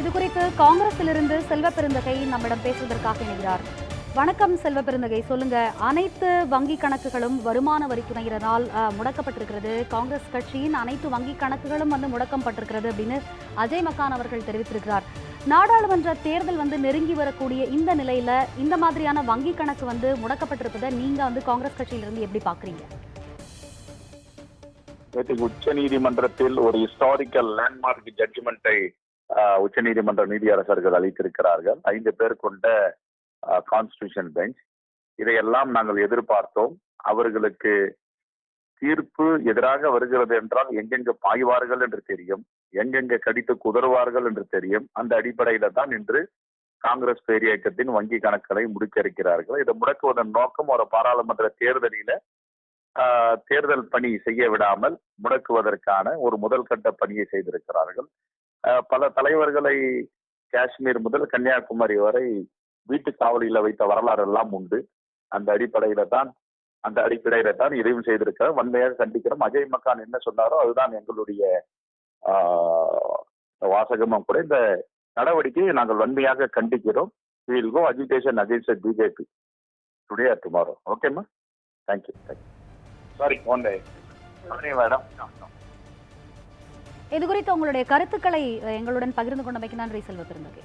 இது குறித்து காங்கிரசிலிருந்து செல்வ பெருந்தகை நம்மிடம் பேசுவதற்காக இணைகிறார். வணக்கம் செல்வ பெருந்தகை. சொல்லுங்க அனைத்து வங்கி கணக்குகளும் வருமான வரித்துறையினரால் அஹ், முடக்கப்பட்டிருக்கிறது. காங்கிரஸ் கட்சியின் அனைத்து வங்கி கணக்குகளும் வந்து முடக்கப்பட்டிருக்கிறது அப்படின்னு அஜய் மக்கான் அவர்கள் தெரிவித்திருக்கிறார். நாடாளுமன்ற தேர்தல் வந்து நெருங்கி வரக்கூடிய இந்த நிலையில இந்த மாதிரியான வங்கி கணக்கு வந்து முடக்கப்பட்டிருப்பதை நீங்க வந்து காங்கிரஸ் கட்சியிலிருந்து எப்படி பாக்குறீங்க நேற்று உச்ச நீதிமன்றத்தில் ஒரு ஹிஸ்டாரிக்கல் லேண்ட்மார்க் ஜட்ஜ்மெண்ட்டை உச்ச நீதிமன்ற நீதியரசர்கள் அளித்திருக்கிறார்கள். ஐந்து பேர் கொண்ட கான்ஸ்டியூஷன் பெஞ்ச் இதையெல்லாம் நாங்கள் எதிர்பார்த்தோம். அவர்களுக்கு தீர்ப்பு எதிராக வருகிறது என்றால் எங்கெங்க பாய்வார்கள் என்று தெரியும். எங்கெங்க கடித்து குதறுவார்கள் என்று தெரியும். அந்த அடிப்படையில தான் இன்று காங்கிரஸ் பேரியக்கத்தின் வங்கி கணக்குகளை முடிச்சிருக்கிறார்கள் இதை முடக்குவதன் நோக்கம் ஒரு பாராளுமன்ற தேர்தலில ஆஹ், தேர்தல் பணி செய்ய விடாமல் முடக்குவதற்கான ஒரு முதல் கட்ட பணியை செய்திருக்கிறார்கள். பல தலைவர்களை காஷ்மீர் முதல் கன்னியாகுமரி வரை வீட்டு காவலியில் வைத்த வரலாறு எல்லாம் உண்டு. அந்த அடிப்படையில தான் அந்த அடிப்படையில தான் இதையும் செய்திருக்கிறோம் வன்மையாக கண்டிக்கிறோம். அஜய் மக்கான் என்ன சொன்னாரோ அதுதான் எங்களுடைய வாசகமும் கூட இந்த நடவடிக்கையை நாங்கள் வன்மையாக கண்டிக்கிறோம். Will go agitation against BJP today or tomorrow ஓகேம்மா thank you thank you sorry one day madam இது குறித்து உங்களுடைய கருத்துக்களை எங்களுடன் பகிர்ந்து கொண்டமைக்கு நன்றி செல்வ பெருந்தகை